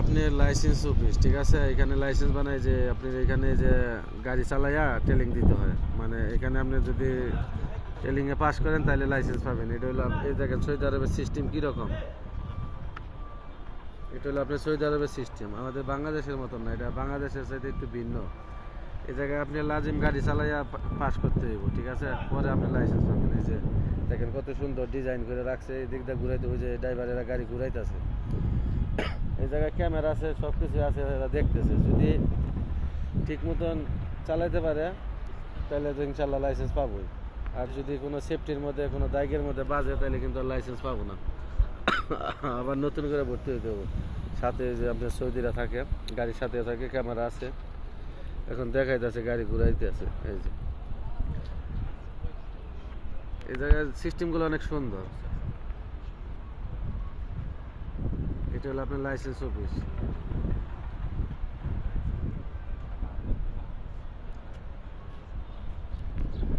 আপনি licence office ঠিক আছে? এখানে লাইসেন্স বানায় যে আপনি এখানে যে গাড়ি চালাইয়া টেলিং দিতে হয়। মানে এখানে আপনি যদি টেলিংয়ে পাস করেন, তাহলে লাইসেন্স পাবেন। এটা হলো এই দেখেন সৌদি আরবের সিস্টেম কীরকম? এটা হলো আপনার সৌদি আরবের সিস্টেম আমাদের বাংলাদেশের মতন না, এটা বাংলাদেশের সাথে একটু ভিন্ন। এই জায়গায় আপনি লাজিম গাড়ি চালাইয়া পাস করতে হইব, ঠিক আছে? পরে আপনি লাইসেন্স পাবেন। এই যে দেখেন, কত সুন্দর ডিজাইন করে রাখছে। এই দিকটা ঘুরাইতে ওই যে ড্রাইভারেরা গাড়ি ঘুরাইতেছে। এই জায়গায় ক্যামেরা আছে সব কিছু আছে, এরা দেখতেছে। যদি ঠিক মতন চালাইতে পারে, তাহলে তো ইনশাল্লাহ লাইসেন্স পাবোই। আর যদি কোনো সেফটির মধ্যে, কোনো দায়িকের মধ্যে বাজে, তাহলে কিন্তু লাইসেন্স পাবো না। আবার নতুন করে ভর্তি হইতে হবে। সাথে যে আপনার সৌদিরা থাকে, গাড়ির সাথে থাকে, ক্যামেরা আছে। এখন দেখাইতেছে, গাড়ি ঘুরাইতে আছে। এই যে। এই জায়গার সিস্টেমগুলো অনেক সুন্দর। এটা হলো আপনার লাইসেন্স অফিস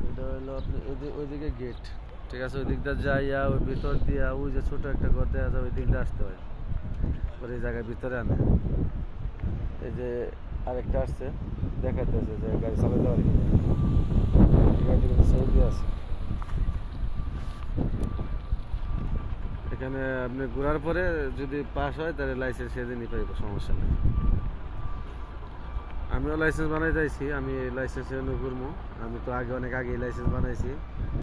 এটা হলো আপনি ওইদি- ওইদিকে গেট ঠিক আছে ওই দিকটা যাইয়া, ওই ভিতর দিয়া, ওই যে ছোট একটা ঘর দেওয়া ওই দিকটা আসতে হয়। পরে এই জায়গায় ভিতরে আনে। এই যে আরেকটা আসছে দেখাতেছে যে গাড়ি চালাতে পারি গাড়ি কিন্তু সৌদি আছে এখানে আপনি ঘোরার পরে যদি পাস হয়, তাহলে লাইসেন্স সেদিনই পাইব, সমস্যা নেই। আমিও লাইসেন্স বানাই যাইছি আমি লাইসেন্স ঘুরবো আমি তো আগে অনেক আগে লাইসেন্স বানাইছি।